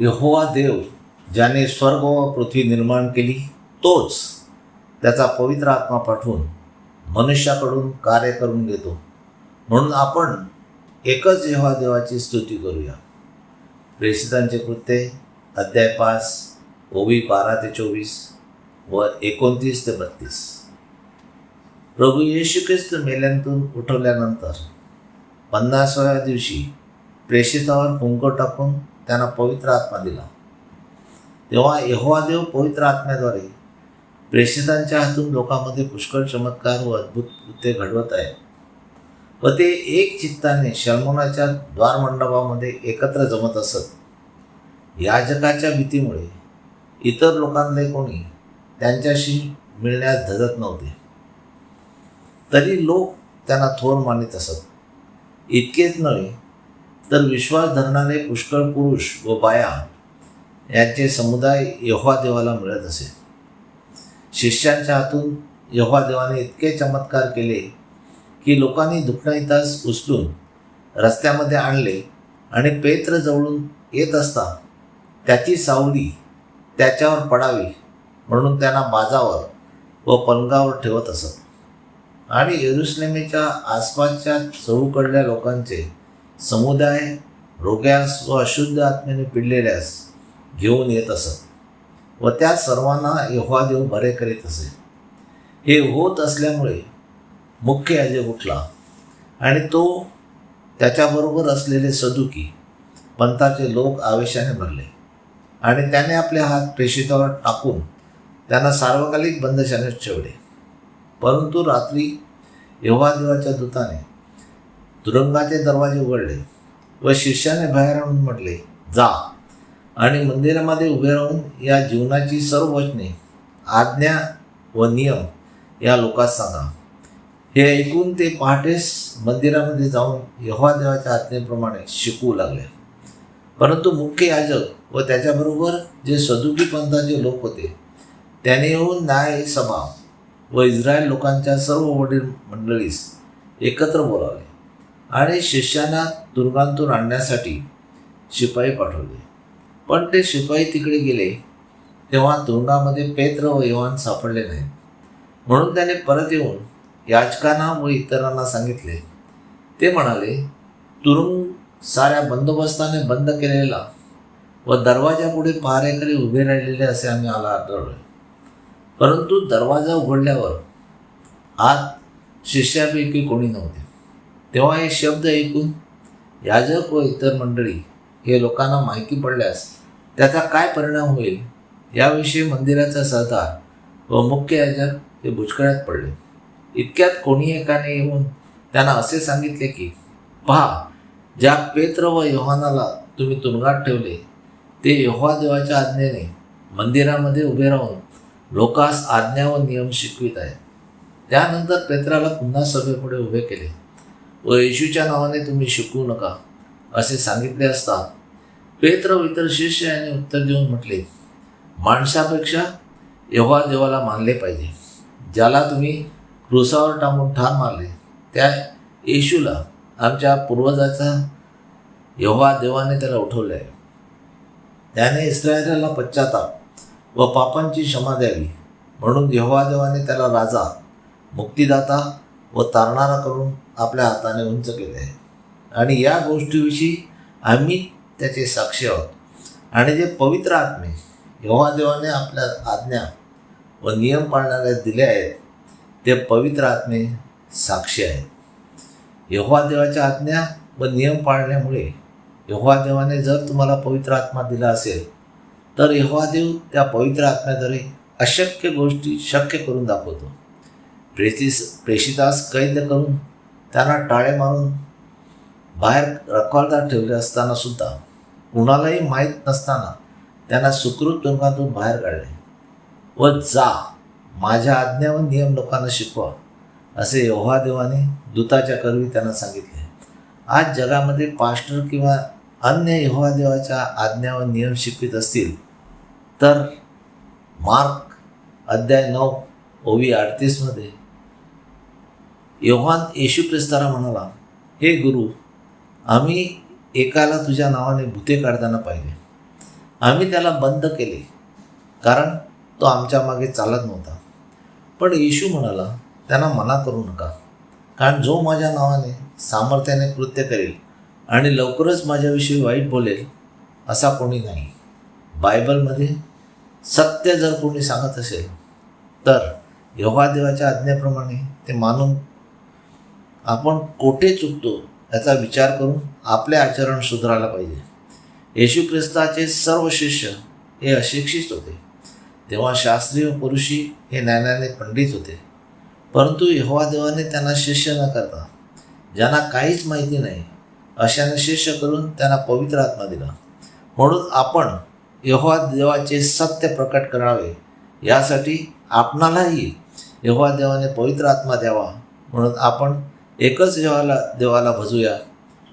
यहोवा देव ज्याने स्वर्ग व पृथ्वी निर्माण केली तोच त्याचा पवित्र आत्मा पाठवून मनुष्याकडून कार्य करून घेतो. म्हणून आपण एकच यहोवा देवाची स्तुती करूया. प्रेषितांचे कृत्ये अध्याय पाच ओवी बारा ते चोवीस व एकोणतीस ते बत्तीस. प्रभू येशू ख्रिस्त मेल्यांतून उठवल्यानंतर पन्नासाव्या दिवशी प्रेषितावर कुंक टाकून त्यांना पवित्र आत्मा दिला. तेव्हा यहोवा देव पवित्र आत्म्याद्वारे प्रेषितांच्या हातून लोकांमध्ये पुष्कळ चमत्कार व अद्भुत कृत्ये घडवत आहे व ते एक चित्ताने शर्मोनाच्या द्वारमंडपामध्ये एकत्र जमत असत. याजकाच्या भीतीमुळे इतर लोकांना कोणी त्यांच्याशी मिळण्यास धजत नव्हते. तरी लोक त्यांना थोर मानित असत. इतकेच नव्हे तर विश्वास धरणारे पुष्कळ पुरुष व बाया यांचे समुदाय यहोवा देवाला मिळत असे. शिष्यांच्या हातून यहोवा देवाने इतके चमत्कार केले की लोकांनी दुखणहितास उचलून रस्त्यामध्ये आणले आणि पेत्र जवळून येत असता त्याची सावली त्याच्यावर पडावी म्हणून त्यांना बाजावर व पलंगावर ठेवत असत. आणि येरुसलेमेच्या आसपासच्या चळूकडल्या लोकांचे समुदाय रोग्यास व अशुद्ध आत्म्याने पिडलेल्यास घेऊन येत असत. व त्या सर्वांना यहोवा देव बरे करीत असे. हे होत असल्यामुळे मुख्य याजक उठला आणि तो त्याच्याबरोबर असलेले सदुकी पंथाचे लोक आवेशाने भरले. आणि त्याने आपले हात प्रेषितावर टाकून त्यांना सार्वकालिक बंदशाने ठेवले. परंतु रात्री यहोवा देवाच्या दूताने तुरुंगाचे दरवाजे उघडले व शिष्याने बाहेर आणून म्हटले जा. आणि मंदिरामध्ये उभे राहून या जीवनाची सर्व वचने आज्ञा व नियम या लोकांस सांगा. हे ऐकून ते पहाटेस मंदिरामध्ये जाऊन यहोवा देवाच्या आज्ञेप्रमाणे शिकवू लागले. परंतु मुख्य याजक व त्याच्याबरोबर जे सदुकी पंथाचे लोक होते त्याने येऊन न्याय सभा व इस्रायल लोकांच्या सर्व वडील मंडळीस एकत्र बोलावले आणि शिष्यांना दुर्गांतून आणण्यासाठी शिपाई पाठवले. पण ते शिपाई तिकडे गेले तेव्हा तुरुंगामध्ये पेत्र व यवान सापडले नाहीत म्हणून त्याने परत येऊन याचकांना व इतरांना सांगितले. ते म्हणाले तुरुंग साऱ्या बंदोबस्ताने बंद केलेला व दरवाजापुढे पहारेकरी उभे राहिलेले असे आम्ही आला आढळलो परंतु दरवाजा उघडल्यावर आत शिष्यापैकी कोणी नव्हते. तेव्हा हे शब्द ऐकून याजक व इतर मंडळी हे लोकांना माहिती पडल्यास त्याचा काय परिणाम होईल याविषयी मंदिराचा सरदार व मुख्य याजक हे भुचकळ्यात पडले. इतक्यात कोणी एकाने येऊन त्यांना असे सांगितले की पहा ज्या पेत्र व योहानाला तुम्ही तुरुंगात ठेवले ते यहोवा देवाच्या आज्ञेने मंदिरामध्ये उभे राहून लोकास आज्ञा व नियम शिकवित आहेत. त्यानंतर पेत्राला पुन्हा सभेपुढे उभे केले. व येशूच्या नावाने तुम्ही शिकवू नका असे सांगितले असता पेत्र इतर शिष्य यांनी उत्तर देऊन म्हटले माणसापेक्षा यव्हा देवाला मानले पाहिजे ज्याला तुम्ही क्रुसावर टांगून ठार मारले त्या येशूला आमच्या पूर्वजाचा यव्हा देवाने त्याला उठवले आहे त्याने इस्रायला पश्चाताप व पापांची क्षमा द्यावी म्हणून यव्हा देवाने त्याला राजा मुक्तिदाता व तारणारा करून आपल्या हाताने उंच केले. आहे आणि या गोष्टीविषयी आम्ही त्याचे साक्षी आहोत. आणि जे पवित्र आत्मे यहोवा देवाने आपल्या आज्ञा व नियम पाळणाऱ्या दिले आहेत ते पवित्र आत्मे साक्षी आहेत. यहोवा देवाच्या आज्ञा व नियम पाळण्यामुळे यहोवा देवाने जर तुम्हाला पवित्र आत्मा दिला असेल तर यहोवा देव त्या पवित्र आत्म्याद्वारे अशक्य गोष्टी शक्य करून दाखवतो. प्रेषिस प्रेषितास कैद करून त्यांना टाळे मारून बाहेर रखवालदार ठेवले असताना सुद्धा कुणालाही माहीत नसताना त्यांना सुखरूप तुरुंगातून बाहेर काढले. व जा माझ्या आज्ञा व नियम लोकांना शिकवा असे यहोवा देवाने दूताच्या करवी त्यांना सांगितले. आज जगामध्ये पास्टर किंवा अन्य यहोवा देवाच्या आज्ञा व नियम शिकवित असतील तर मार्क अध्याय नऊ ओवी अडतीसमध्ये योहान येशू ख्रिस्ताला म्हणाला हे गुरु आम्ही एकाला तुझ्या नावाने भूते काढताना पाहिले. आम्ही त्याला बंद केले कारण तो आमच्या मागे चालत नव्हता. पण येशू म्हणाला त्यांना मना करू नका कारण जो माझ्या नावाने सामर्थ्याने कृत्य करेल आणि लवकरच माझ्याविषयी वाईट बोलेल असा कोणी नाही. बायबलमध्ये सत्य जर कोणी सांगत असेल तर योगादेवाच्या आज्ञेप्रमाणे ते मानून आपण कोठे चुकतो याचा विचार करून आपले आचरण सुधारायला पाहिजे. येशू ख्रिस्ताचे सर्व शिष्य हे अशिक्षित होते. तेव्हा शास्त्रीय पुरुषी हे ज्ञानाने पंडित होते. परंतु देवाने त्यांना शिष्य न करता ज्यांना काहीच माहिती नाही अशाने शिष्य करून त्यांना पवित्र आत्मा दिला. म्हणून आपण यहोवा देवाचे सत्य प्रकट करावे यासाठी आपणालाही यहोवा देवाने पवित्र आत्मा द्यावा म्हणून आपण एकच देवाला देवाला भजूया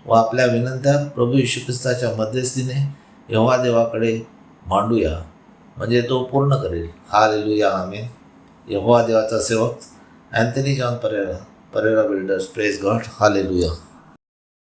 व आपल्या विनंत्या प्रभू यशू ख्रिस्ताच्या मध्यस्थीने यव्हा देवाकडे मांडूया. म्हणजे तो पूर्ण करेल. हा लेलूया आम्ही यव्हा देवाचा सेवक Anthony John Pereira Pereira builders praise God. Hallelujah